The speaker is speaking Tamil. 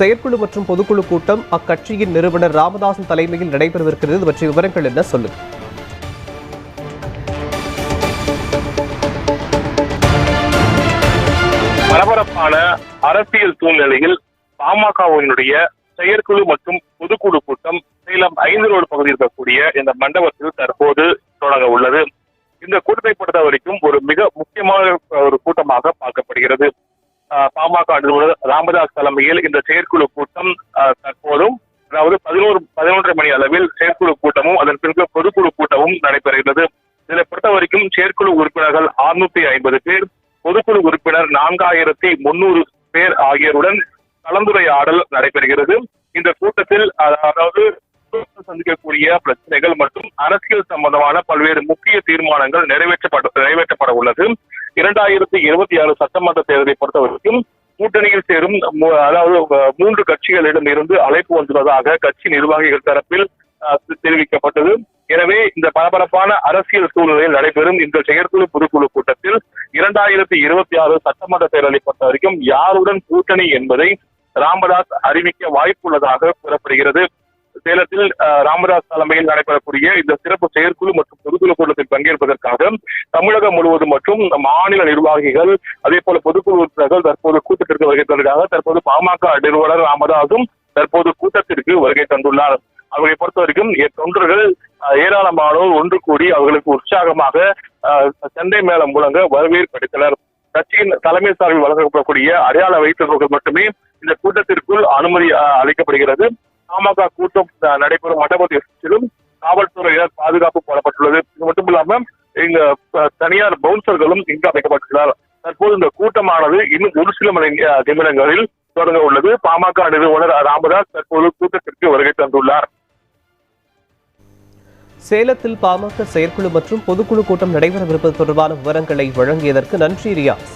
செயற்குழு மற்றும் பொதுக்குழு கூட்டம் அக்கட்சியின் நிறுவனர் ராமதாசன் தலைமையில் நடைபெறவிருக்கிறது. பற்றிய விவரங்கள் என்ன? சொல்லுங்க. பரபரப்பான அரசியல் சூழ்நிலையில் பாமகவினுடைய செயற்குழு மற்றும் பொதுக்குழு கூட்டம் சேலம் ஐந்து ரோடு பகுதியில் இருக்கக்கூடிய இந்த மண்டபத்தில் தற்போது தொடங்க உள்ளது. இந்த கூட்டத்தை பொறுத்த வரைக்கும் ஒரு மிக முக்கியமான ஒரு கூட்டமாக பார்க்கப்படுகிறது. பாமக ராமதாஸ் தலைமையில் இந்த செயற்குழு கூட்டம் தற்போதும் அதாவது பதினோரு பதினொன்றரை மணி அளவில் செயற்குழு கூட்டமும் அதன் பிறகு பொதுக்குழு கூட்டமும் நடைபெறுகிறது இதை பொறுத்த வரைக்கும் செயற்குழு உறுப்பினர்கள் 650 ஐம்பது பேர் பொதுக்குழு உறுப்பினர் நான்காயிரத்தி முன்னூறு பேர் ஆகியோருடன் கலந்துரையாடல் நடைபெறுகிறது. இந்த கூட்டத்தில் அதாவது சந்திக்கக்கூடிய பிரச்சனைகள் மற்றும் அரசியல் சம்பந்தமான பல்வேறு முக்கிய தீர்மானங்கள் நிறைவேற்றப்பட நிறைவேற்றப்பட உள்ளது. இரண்டாயிரத்தி இருபத்தி ஆறு சட்டமன்ற தேர்தலை பொறுத்த வரைக்கும் கூட்டணியில் சேரும் அதாவது மூன்று கட்சிகளிடம் இருந்து அழைப்பு வந்துள்ளதாக கட்சி நிர்வாகிகள் தரப்பில் அஹ், தெரிவிக்கப்பட்டது. எனவே இந்த பரபரப்பான அரசியல் சூழ்நிலையில் நடைபெறும் இந்த செயற்குழு பொதுக்குழு கூட்டத்தில் இரண்டாயிரத்தி இருபத்தி ஆறு சட்டமன்ற தேர்தலை பொறுத்த வரைக்கும் யாருடன் கூட்டணி என்பதை ராமதாஸ் அறிவிக்க வாய்ப்புள்ளதாக கூறப்படுகிறது. சேலத்தில் ராமதாஸ் தலைமையில் நடைபெறக்கூடிய இந்த சிறப்பு செயற்குழு மற்றும் பொதுக்குழு கூட்டத்தில் பங்கேற்பதற்காக தமிழகம் முழுவதும் மற்றும் மாநில நிர்வாகிகள் அதே போல பொதுக்குழு உறுப்பினர்கள் தற்போது கூட்டத்திற்கு வருகை தந்ததாக தற்போது பாமக நிறுவனர் ராமதாசும் தற்போது கூட்டத்திற்கு வருகை தந்துள்ளார். அவர்களை பொறுத்த வரைக்கும் தொண்டர்கள் ஏராளமானோர் ஒன்று கூடி அவர்களுக்கு உற்சாகமாக அஹ், சண்டை மேளம் முழங்க வரவேற்பு அளித்தனர். கட்சியின் தலைமை சார்பில் வழங்கப்படக்கூடிய அடையாள வைத்தவர்கள் மட்டுமே இந்த கூட்டத்திற்குள் அனுமதி அளிக்கப்படுகிறது. பாமக கூட்டம் நடைபெறும் மண்டபத்திலும் காவல்துறையினர் பாதுகாப்பு போடப்பட்டுள்ளது. இது மட்டும் இல்லாம இங்க தனியார் பவுன்சர்களும் இங்கு அமைக்கப்பட்டுள்ளார். தற்போது இந்த கூட்டமானது இன்னும் ஒரு சில மணி நிமிடங்களில் தொடங்க உள்ளது. பாமக நிறுவனர் ராமதாஸ் தற்போது கூட்டத்திற்கு வருகை தந்துள்ளார். சேலத்தில் பாமக செயற்குழு மற்றும் பொதுக்குழு கூட்டம் நடைபெறவிருப்பது தொடர்பான விவரங்களை வழங்கியதற்கு நன்றி ரியாஸ்.